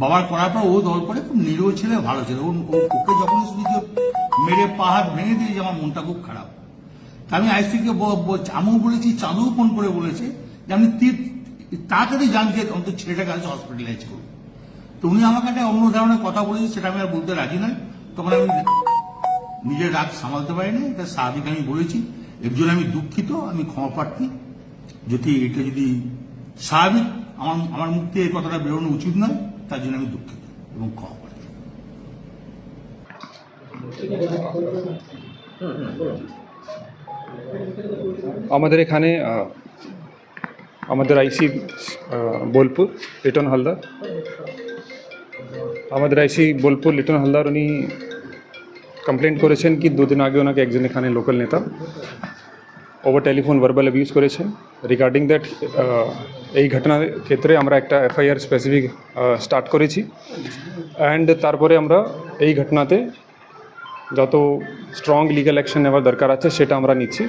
বাবার করার পর ও দল করে খুব নিরীহ ছেলে, ভালো ছেলে। ওকে যখন শুনি যে মেরে পাহাড় ভেঙে দিয়েছে, আমার মনটা খুব খারাপ। তা আমি আইসিকে আমিও বলেছি, চাঁদও ফোন করে বলেছে যে আমি তাড়াতাড়ি জান যে অন্তত ছেলেটাকে আজ হসপিটালাইজ করুন। তো উনি আমাকে একটা অন্য ধরনের কথা বলেছে, সেটা আমি আর বলতে রাজি নয়। তখন আমি নিজের রাগ সামালতে পারিনি, এটা স্বাভাবিক আমি বলেছি। এর জন্য আমি দুঃখিত, আমি ক্ষমা প্রার্থী। যদি এটা যদি স্বাভাবিক, আমার আমার মুখ থেকে এই কথাটা বেরোনো উচিত নয়। তার জন্য আমি দুঃখিত এবং ক্ষমা প্রার্থী আমাদের এখানে আমাদের আইসি বোলপুর, লিটন হালদার। আমাদের আইসি বোলপুর, লিটন হালদার, উনি কমপ্লেন করেছেন কি দুদিন আগে ওনাকে একজন এখানে লোকাল নেতা। ওভার টেলিফোন ভার্বাল অ্যাবিউজ করেছেন। রিগার্ডিং দ্যাট এই ঘটনার ক্ষেত্রে আমরা একটা এফআইআর স্পেসিফিক স্টার্ট করেছি। অ্যান্ড তারপরে আমরা এই ঘটনাতে যত স্ট্রং লিগ্যাল অ্যাকশন নেওয়ার দরকার আছে, সেটা আমরা নিচ্ছি।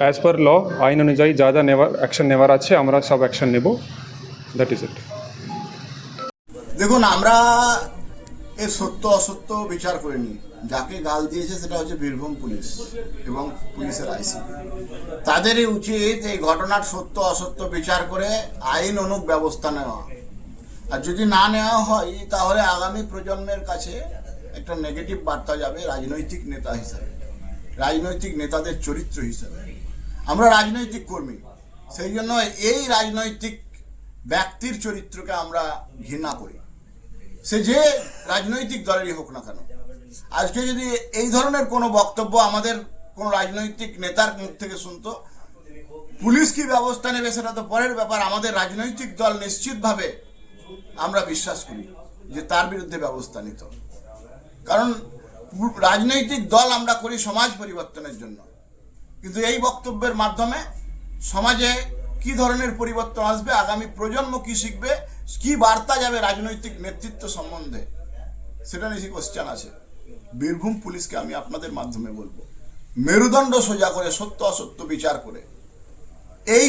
অ্যাজ পার ল আইন অনুযায়ী যা যা নেওয়ার অ্যাকশন নেওয়ার আছে, আমরা সব অ্যাকশন নেব। দ্যাট ইজ ইট দেখুন, আমরা এর সত্য, অসত্য বিচার করিনি। যাকে গাল দিয়েছে সেটা হচ্ছে বীরভূম পুলিশ এবং পুলিশের আইসি। তাদেরই উচিত এই ঘটনার সত্য, অসত্য বিচার করে আইন অনুক ব্যবস্থা নেওয়া। আর যদি না নেওয়া হয়, তাহলে আগামী প্রজন্মের কাছে একটা নেগেটিভ বার্তা যাবে রাজনৈতিক নেতা হিসাবে, রাজনৈতিক নেতাদের চরিত্র হিসাবে। আমরা রাজনৈতিক কর্মী, সেই জন্য এই রাজনৈতিক ব্যক্তির চরিত্রকে আমরা ঘৃণা করি। সে যে রাজনৈতিক দলেরই হোক না কেন। আজকে যদি এই ধরনের কোনো বক্তব্য আমাদের কোনো রাজনৈতিক নেতার মুখ থেকে শুনতো, পুলিশ কি ব্যবস্থা নেবে সেটা তো পরের ব্যাপার। আমাদের রাজনৈতিক দল নিশ্চিতভাবে আমরা বিশ্বাস করি যে তার বিরুদ্ধে ব্যবস্থা নিত। কারণ রাজনৈতিক দল আমরা করি সমাজ পরিবর্তনের জন্য। কিন্তু এই বক্তব্যের মাধ্যমে সমাজে কি ধরনের পরিবর্তন আসবে, আগামী প্রজন্ম কি শিখবে কি বার্তা যাবে রাজনৈতিক নেতৃত্ব সম্বন্ধে? সেটা নিয়ে কোশ্চেন আছে। বীরভূম পুলিশকে আমি আপনাদের মাধ্যমে বলব, মেরুদণ্ড সোজা করে, সত্য অসত্য বিচার করে, এই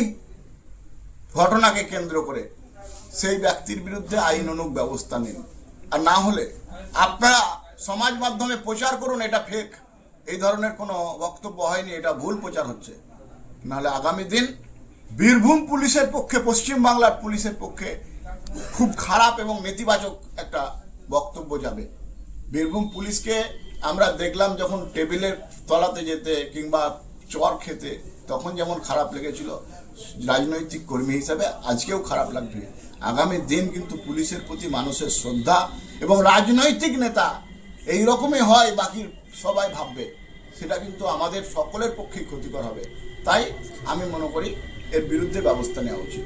ঘটনাকে কেন্দ্র করে সেই ব্যক্তির বিরুদ্ধে আইন অনুক ব্যবস্থা নিন। আর না হলে আপনারা সমাজ মাধ্যমে প্রচার করুন, এটা ফেক এই ধরনের কোনো বক্তব্য হয়নি, এটা ভুল প্রচার হচ্ছে। নাহলে আগামী দিন বীরভূম পুলিশের পক্ষে, পশ্চিমবাংলার পুলিশের পক্ষে খুব খারাপ এবং নেতিবাচক একটা বক্তব্য যাবে। বীরভূম পুলিশকে আমরা দেখলাম যখন টেবিলের তলাতে যেতে কিংবা চর খেতে, তখন যেমন খারাপ লেগেছিল, রাজনৈতিক কর্মী হিসাবে আজকেও খারাপ লাগবে। আগামী দিন কিন্তু পুলিশের প্রতি মানুষের শ্রদ্ধা এবং রাজনৈতিক নেতা এই রকমই হয়, বাকি সবাই ভাববে। সেটা কিন্তু আমাদের সকলের পক্ষেই ক্ষতিকর হবে। তাই আমি মনে করি এর বিরুদ্ধে ব্যবস্থা নেওয়া উচিত।